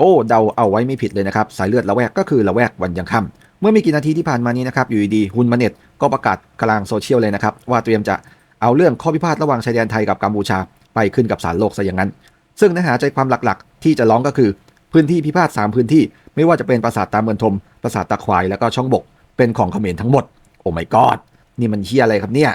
โอ้เดาเอาไว้ไม่ผิดเลยนะครับ สายเลือดละแวกก็คือละแวกวันยังค่ำเมื่อไม่กี่นาทีที่ผ่านมานี้นะครับ อยู่ดีๆฮุนมาเน็ตก็ประกาศกลางโซเชียลเลยนะครับ ว่าเตรียมจะเอาเรื่องข้อพิพาทระหว่างชายแดนไทยกับกัมพูชาไปขึ้นกับศาลโลกซะอย่างนั้น ซึ่งเนื้อหาใจความหลักๆ ที่จะร้องก็คือพื้นที่พิพาท3พื้นที่ ไม่ว่าจะเป็นปราสาทตาเมือนทมปราสาทตาควายแล้วก็ช่องบก เป็นของเขมรทั้งหมด โอ้ my god นี่มันเฮียอะไรครับเนี่ย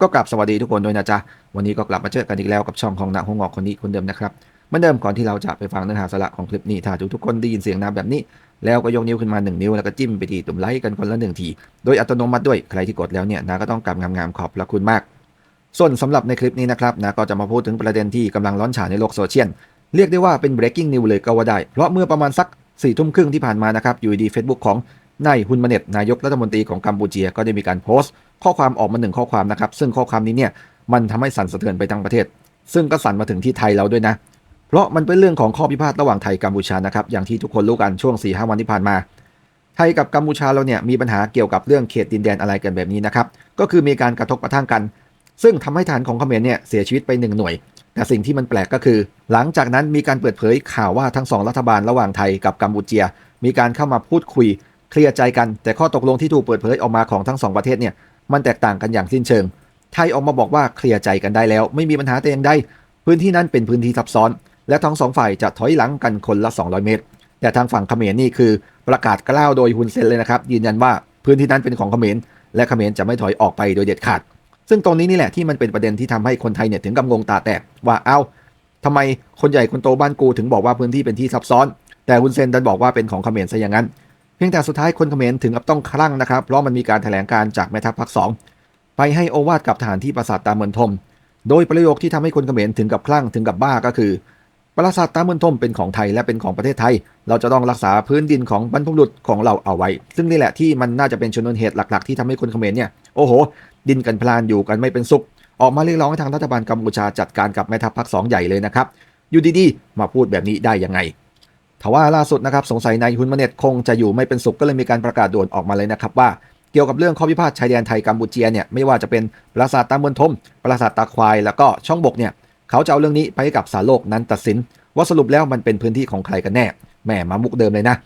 ก็กลับสวัสดีทุกคนด้วยนะจ๊ะวันนี้ก็กลับมาเจอกันอีกแล้วกับช่องของนางหงอกคนนี้คนเดิมนะครับ เหมือนเดิมก่อนที่เราจะไปฟังเนื้อหาสาระของคลิปนี้ถ้าทุกคนได้ยินเสียงน้ำแบบนี้ แล้วก็ยกนิ้วขึ้นมา 1 นิ้วแล้วก็จิ้มไปที่ตุ่มไลค์กันคนละหนึ่งที โดยอัตโนมัติด้วยใครที่กดแล้วเนี่ยนาก็ต้องกลับงามๆขอบพระคุณมาก ส่วนสำหรับในคลิปนี้นะครับนาก็จะมาพูดถึงประเด็นที่กำลังร้อนฉาในโลกโซเชียลเรียกได้ว่าเป็น breaking news เลยก็ว่าได้ เพราะเมื่อประมาณสัก4ทุ่มครึ่งที่ผ่านมานะครับอยู่ดี Facebook ของนายฮุนมาเน็ตนายกรัฐมนตรีของกัมพูเชียก็ได้มีการโพสต์ ข้อความออกมาหนึ่งข้อความนะครับซึ่งข้อความนี้เนี่ยมันทำให้สั่นสะเทือนไปทั้งประเทศ ซึ่งก็สั่นมาถึงที่ไทยเราด้วยนะ เพราะมันเป็นเรื่องของข้อพิพาทระหว่างไทยกัมพูชานะครับอย่างที่ทุกคนรู้กันช่วง4ีหวันที่ผ่านมา ไทยกับกัมพูชาเราเนี่ยมีปัญหาเกี่ยวกับเรื่องเขตดินแดนอะไรกันแบบนี้นะครับก็คือมีการกระทบกระทั่งกัน ซึ่งทำให้ฐานของเขมรเนี่ยเสียชีวิตไปหนึ่งหน่วย แต่สิ่งที่มันแปลกก็คือ หลังจากนั้นมีการเปิดเผยข่าวว่าทั้งสองรัฐบาลระหว่างไทยกับกัมพูเชียมีการเข้ามาพูดคุยเคลียร์ใจกัน แต่ข้อตกลงที่ถูกเปิดเผยออกมาของทั้งสองประเทศเนี่ยมันแตกต่างกันอย่างสิ้นเชิง ไทยออกมาบอกว่าเคลียร์ใจกันได้แล้ว ไม่มีปัญหาแต่อย่างใดพื้นที่นั้นเป็นพื้นที่ซับซ้อน และทั้งสองฝ่ายจะถอยหลังกันคนละ 200 เมตร แต่ทางฝั่งเขมรนี่คือประกาศกล้าวโดยฮุนเซนเลยนะครับ ยืนยันว่าพื้นที่นั้นเป็นของเขมรและเขมรจะไม่ถอยออกไปโดยเด็ดขาด ซึ่งตรงนี้นี่แหละที่มันเป็นประเด็นที่ทำให้คนไทยเนี่ยถึงกับงงตาแตกว่าเอ้าทำไมคนใหญ่คนโตบ้านกูถึงบอกว่าพื้นที่เป็นที่ซับซ้อน แต่ฮุนเซนดันบอกว่าเป็นของเขมรซะอย่างนั้น เพียงแต่สุดท้ายคนเขมรถึงกับต้องคลั่งนะครับเพราะมันมีการแถลงการจากแม่ทัพภาคสองไปให้โอวาทกับทหารที่ปราสาทตาเมือนทม โดยประโยคที่ทำให้คนเขมรถึงกับคลั่งถึงกับบ้าก็คือ ปราสาทตาเมือนทมเป็นของไทยและเป็นของประเทศไทย เราจะต้องรักษาพื้นดินของบรรพบุรุษของเราเอาไว้ ซึ่งนี่แหละที่มันน่าจะเป็นชนวนเหตุหลัก ๆ ที่ทำให้คนเขมรเนี่ยโอ้โห ดินกันพลานอยู่กันไม่เป็นสุข ออกมาเรียกร้องให้ทางรัฐบาลกัมพูชาจัดการกับแม่ทัพภาคสองใหญ่เลยนะครับอยู่ดีๆมาพูดแบบนี้ได้ยังไงทว่าล่าสุดนะครับสงสัยนายฮุนมาเน็ตคงจะอยู่ไม่เป็นสุขก็เลยมีการประกาศด่วนออกมาเลยนะครับว่าเกี่ยวกับเรื่องข้อพิพาทชายแดนไทยกัมพูเชียเนี่ยไม่ว่าจะเป็นปราสาทตาเมือนทม ปราสาทตาควายแล้วก็ช่องบกเนี่ย เขาจะเอาเรื่องนี้ไปให้กับศาลโลกนั้นตัดสิน ว่าสรุปแล้วมันเป็นพื้นที่ของใครกันแน่แหมมามุกเดิมเลยนะ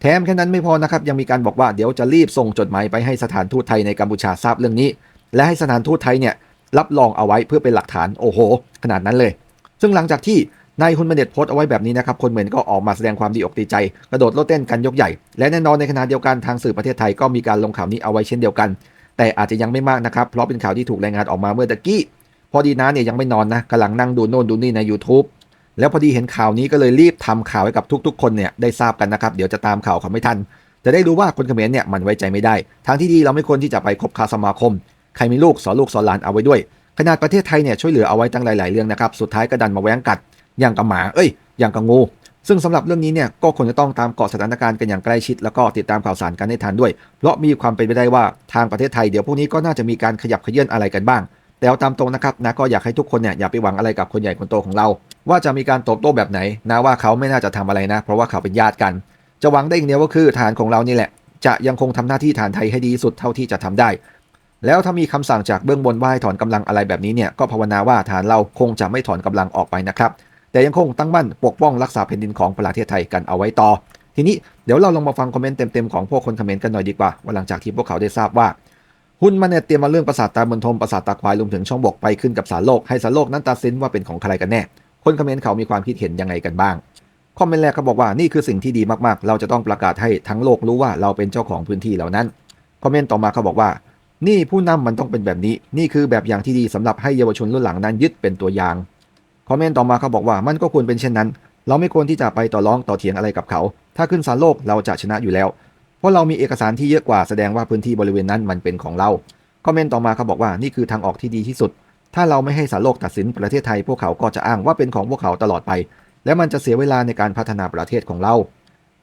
แถมแค่นั้นไม่พอนะครับยังมีการบอกว่าเดี๋ยวจะรีบส่งจดหมายไปให้สถานทูตไทยในกัมพูชาทราบเรื่องนี้ และให้สถานทูตไทยเนี่ยรับรองเอาไว้เพื่อเป็นหลักฐานโอ้โห ขนาดนั้นเลย ซึ่งหลังจากที่นายฮุนมเน็ตโพสต์เอาไว้แบบนี้นะครับ คนเหมือนก็ออกมาแสดงความดีอกดีใจ กระโดดโลดเต้นกันยกใหญ่ และแน่นอนในขณะเดียวกันทางสื่อประเทศไทยก็มีการลงข่าวนี้เอาไว้เช่นเดียวกัน แต่อาจจะยังไม่มากนะครับ เพราะเป็นข่าวที่ถูกรายงานออกมาเมื่อตะกี้ พอดีนะเนี่ยยังไม่นอนนะกำลังนั่งดูโน่นดูนี่ใน YouTube แล้วพอดีเห็นข่าวนี้ก็เลยรีบทำข่าวให้กับทุกๆ คนเนี่ยได้ทราบกันนะครับ เดี๋ยวจะตามข่าวเขาไม่ทัน จะได้รู้ว่าคนเขมรเนี่ยมันไว้ใจไม่ได้ ทางที่ดีเราไม่ควรที่จะไปคบค้าสมาคม ใครมีลูกสอนลูกสอนหลานเอาไว้ด้วย ขนาดประเทศไทยเนี่ยช่วยเหลือเอาไว้ตั้งหลายๆเรื่องนะครับ สุดท้ายก็ดันมาแว้งกัด อย่างกับหมา เอ้ย อย่างกับงู ซึ่งสำหรับเรื่องนี้เนี่ยก็ควรจะต้องตามเกาะสถานการณ์กันอย่างใกล้ชิด แล้วก็ติดตามข่าวสารกันให้ทันด้วย เพราะมีความเป็นไปได้ว่าทางประเทศไทยเดี๋ยวพวกนี้ก็น่าจะมีการขยับเขยื่อนอะไรกันบ้าง แต่เอาตามตรงนะครับนะก็อยากให้ทุกคนเนี่ยอย่าไปหวังอะไรกับคนใหญ่คนโตของเรา ว่าจะมีการตบโต้แบบไหนนะว่าเขาไม่น่าจะทำอะไรนะ เพราะว่าเขาเป็นญาติกัน จะหวังได้อย่างเดียวก็คือฐานของเรานี่แหละ จะยังคงทำหน้าที่ฐานไทยให้ดีสุดเท่าที่จะทำได้ แล้วถ้ามีคำสั่งจากเบื้องบนว่าให้ถอนกำลังอะไรแบบนี้เนี่ยก็ภาวนาว่าฐานเราคงจะไม่ถอนกำลังออกไปนะครับแต่ยังคงตั้งมั่นปกป้องรักษาแผ่นดินของประเทศไทยกันเอาไว้ต่อ ทีนี้เดี๋ยวเราลองมาฟังคอมเมนต์เต็มๆของพวกคนคอมเมนต์กันหน่อยดีกว่าว่าหลังจากที่พวกเขาได้ทราบว่า หุ้นมันเนี่ยเตรียมมาเรื่องปราสาทตาบนทมปราสาทตาควายรวมถึงช่องบกไปขึ้นกับศาลโลกให้ศาลโลกนั้นตัดสินว่าเป็นของใครกันแน่ คนคอมเมนต์เขามีความคิดเห็นยังไงกันบ้างคอมเมนต์แรกเขาบอกว่านี่คือสิ่งที่ดีมากๆ เราจะต้องประกาศให้ทั้งโลกรู้ว่าเราเป็นเจ้าของพื้นที่เหล่านั้นคอมเมนต์ต่อมาเขาบอกว่า นี่ผู้นำมันต้องเป็นแบบนี้ นี่คือแบบอย่างที่ดีสำหรับให้เยาวชนรุ่นหลังนั้นยึดเป็นตัวอย่างคอมเมนต์ต่อมาเขาบอกว่ามันก็ควรเป็นเช่นนั้น เราไม่ควรที่จะไปต่อร้องต่อเถียงอะไรกับเขา ถ้าขึ้นศาลโลกเราจะชนะอยู่แล้ว เพราะเรามีเอกสารที่เยอะกว่าแสดงว่าพื้นที่บริเวณนั้นมันเป็นของเรา คอมเมนต์ต่อมาเขาบอกว่านี่คือทางออกที่ดีที่สุด ถ้าเราไม่ให้ศาลโลกตัดสินประเทศไทยพวกเขาก็จะอ้างว่าเป็นของพวกเขาตลอดไป และมันจะเสียเวลาในการพัฒนาประเทศของเรา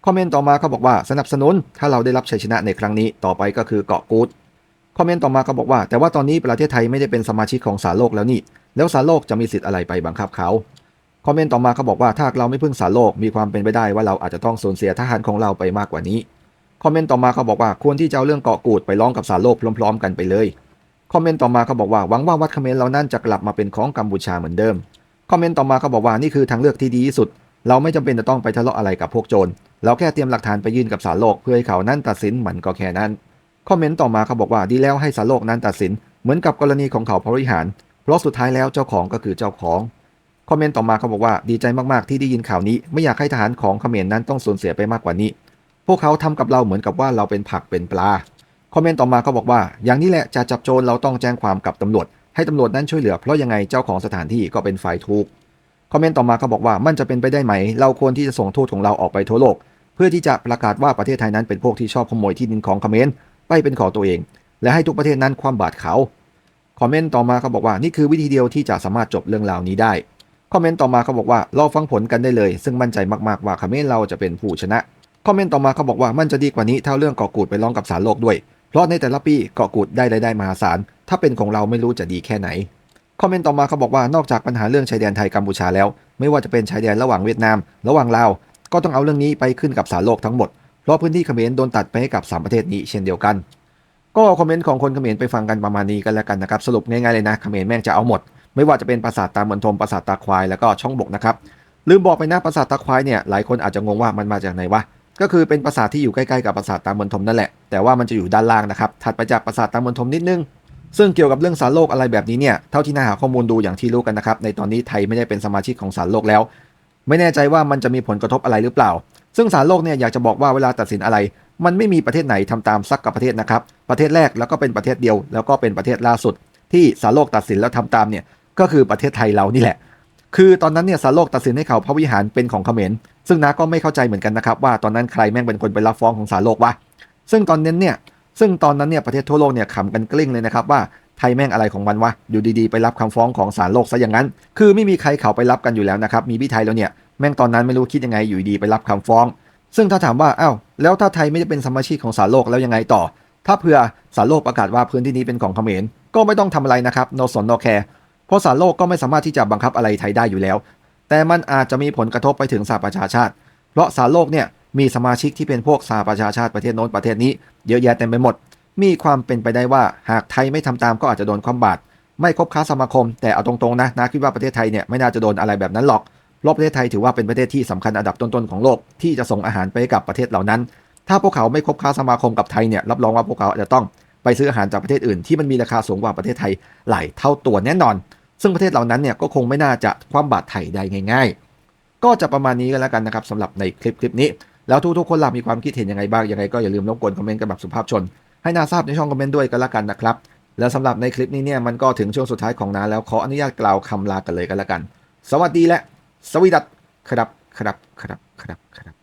คอมเมนต์ต่อมาเขาบอกว่าสนับสนุน ถ้าเราได้รับชัยชนะในครั้งนี้ต่อไปก็คือเกาะกูดคอมเมนต์ต่อมาเขาบอกว่า แต่ว่าตอนนี้ประเทศไทยไม่ได้เป็นสมาชิกของศาลโลกแล้วนี่ แล้วศาลโลกจะมีสิทธิ์อะไรไปบังคับเขาคอมเมนต์ต่อมาเขาบอกว่าถ้าเราไม่พึ่งศาลโลกมีความเป็นไปได้ว่าเราอาจจะต้องสูญเสียทหารของเราไปมากกว่านี้ คอมเมนต์ต่อมาเขาบอกว่าควรที่จะเอาเรื่องเกาะกูดไปร้องกับศาลโลกพร้อม ๆ กันไปเลยคอมเมนต์ต่อมาเขาบอกว่าหวังว่าวัดเขมรเหล่านั้นจะกลับมาเป็นของกัมพูชาเหมือนเดิมคอมเมนต์ต่อมาเขาบอกว่านี่คือทางเลือกที่ดีที่สุด เราไม่จำเป็นจะต้องไปทะเลาะอะไรกับพวกโจรเราแค่เตรียมหลักฐานไปยื่นกับศาลโลกเพื่อให้เขานั้นตัดสินเหมันก็แค่นั้นคอมเมนต์ต่อมาเขาบอกว่าดีแล้วให้ศาลโลกนั้นตัดสิน เหมือนกับกรณีของเขาพริหาร เพราะสุดท้ายแล้วเจ้าของก็คือเจ้าของคอมเมนต์ต่อมาเขาบอกว่าดีใจมากๆที่ได้ยินข่าวนี้ ไม่อยากให้ทหารของเขมรนั้นต้องสูญเสียไปมากกว่านี้ พวกเขาทำกับเราเหมือนกับว่าเราเป็นผักเป็นปลา คอมเมนต์ต่อมาเขาบอกว่า อย่างนี้แหละจะจับโจรเราต้องแจ้งความกับตำรวจ ให้ตำรวจนั้นช่วยเหลือเพราะยังไงเจ้าของสถานที่ก็เป็นฝ่ายถูก คอมเมนต์ต่อมาเขาบอกว่ามันจะเป็นไปได้ไหม เราควรที่จะส่งทูตของเราออกไปทั่วโลก เพื่อที่จะประกาศว่าประเทศไทยนั้นเป็นพวกที่ชอบขโมยที่ดินของคอมเขมรไปเป็นของตัวเอง และให้ทุกประเทศนั้นความบาดเขา คอมเมนต์ต่อมาเขาบอกว่านี่คือวิธีเดียวที่จะสามารถจบเรื่องราวนี้ได้ คอมเมนต์ต่อมาเขาบอกว่า รอฟังผลกันได้เลย ซึ่งมั่นใจมากๆว่าคอมเขมรเราจะเป็นผู้ชนะ คอมเมนต์ต่อมาเขาบอกว่ามันจะดีกว่านี้ถ้าเรื่องเกาะกูดไปร้องกับศาลโลกด้วย เพราะในแต่ละปีเกาะกูดได้รายได้มหาศาล ถ้าเป็นของเราไม่รู้จะดีแค่ไหน คอมเมนต์ต่อมาเขาบอกว่านอกจากปัญหาเรื่องชายแดนไทยกัมพูชาแล้ว ไม่ว่าจะเป็นชายแดนระหว่างเวียดนาม ระหว่างลาว ก็ต้องเอาเรื่องนี้ไปขึ้นกับศาลโลกทั้งหมด เพราะพื้นที่เขมรโดนตัดไปให้กับสามประเทศนี้เช่นเดียวกัน ก็คอมเมนต์ของคนเขมรไปฟังกันประมาณนี้กันแล้วกันนะครับ สรุปง่ายๆเลยนะ เขมรแม่งจะเอาหมด ไม่ว่าจะเป็นปราสาทตาเมือนทมปราสาทตาควายแล้วก็ช่องบกนะครับ ลืมบอกไปนะปราสาทตาควายเนี่ยหลายคนอาจจะงงว่ามันมาจากไหนวะ ก็คือเป็นปราสาทที่อยู่ใกล้ๆกับปราสาทตามือนทมนั่นแหละ แต่ว่ามันจะอยู่ด้านล่างนะครับ ถัดไปจากปราสาทตามือนทมนิดนึง ซึ่งเกี่ยวกับเรื่องสารโลกอะไรแบบนี้เนี่ย เท่าที่น่าหาข้อมูลดูอย่างที่รู้กันนะครับ ในตอนนี้ไทยไม่ได้เป็นสมาชิกของสารโลกแล้ว ไม่แน่ใจว่ามันจะมีผลกระทบอะไรหรือเปล่า ซึ่งสารโลกเนี่ยอยากจะบอกว่าเวลาตัดสินอะไร มันไม่มีประเทศไหนทำตามซักกับประเทศนะครับ ประเทศแรกแล้วก็เป็นประเทศเดียว แล้วก็เป็นประเทศล่าสุด ที่สารโลกตัดสินแล้วทำตามเนี่ย ก็คือประเทศไทยเรานี่แหละ คือตอนนั้นเนี่ยสารโลกตัดสินให้เขาพระวิหารเป็นของเขมร ซึ่งน้าก็ไม่เข้าใจเหมือนกันนะครับว่าตอนนั้นใครแม่งเป็นคนไปรับฟ้องของสารโลกวะซึ่งตอนนั้นเนี่ยซึ่งตอนนั้นเนี่ยประเทศทั่วโลกเนี่ยขำกันกลิ้งเลยนะครับว่าไทยแม่งอะไรของมันวะอยู่ดีๆไปรับคำฟ้องของศาลโลกซะอย่างนั้น คือไม่มีใครเขาไปรับกันอยู่แล้วนะครับมีพี่ไทยแล้วเนี่ยแม่งตอนนั้นไม่รู้คิดยังไงอยู่ดีไปรับคำฟ้อง ซึ่งถ้าถามว่าอ้าวแล้วถ้าไทยไม่ได้เป็นสมาชิกของศาลโลกแล้วยังไงต่อ ถ้าเผื่อศาลโลกประกาศว่าพื้นที่นี้เป็นของเขมรก็ไม่ต้องทำอะไรนะครับ no สน no care เพราะศาลโลกก็ไม่สามารถที่จะบังคับอะไรไทยได้อยู่แล้ว แต่มันอาจจะมีผลกระทบไปถึงสหประชาชาติ เพราะศาโลกเนี่ยมีสมาชิกที่เป็นพวกสหประชาชาติประเทศโน้นประเทศนี้เยอะแยะเต็มไปหมด มีความเป็นไปได้ว่าหากไทยไม่ทำตามก็อาจจะโดนความบาดไม่คบค้าสมาคม แต่เอาตรงๆนะนะคิดว่าประเทศไทยเนี่ยไม่น่าจะโดนอะไรแบบนั้นหรอกเพราะประเทศไทยถือว่าเป็นประเทศที่สำคัญอันดับต้นๆของโลกที่จะส่งอาหารไปให้กับประเทศเหล่านั้น ถ้าพวกเขาไม่คบค้าสมาคมกับไทยเนี่ยรับรองว่าพวกเขาจะต้องไปซื้ออาหารจากประเทศอื่นที่มันมีราคาสูงกว่าประเทศไทยหลายเท่าตัวแน่นอน ซึ่งประเทศเหล่านั้นเนี่ยก็คงไม่น่าจะคว่ำบาตรไทยได้ง่าย ๆ ก็จะประมาณนี้กันแล้วกันนะครับสำหรับในคลิปคลิปนี้แล้วทุกๆคนล่ะมีความคิดเห็นยังไงบ้างยังไงก็อย่าลืมรบกวนคอมเมนต์กันแบบสุภาพชน ให้นาทราบในช่องคอมเมนต์ด้วยกันละกันนะครับแล้วสำหรับในคลิปนี้เนี่ยมันก็ถึงช่วงสุดท้ายของนาแล้วขออนุญาตกล่าวคำลากันเลยกันละกัน สวัสดีและ สวีดัตครับครับครับครับครับ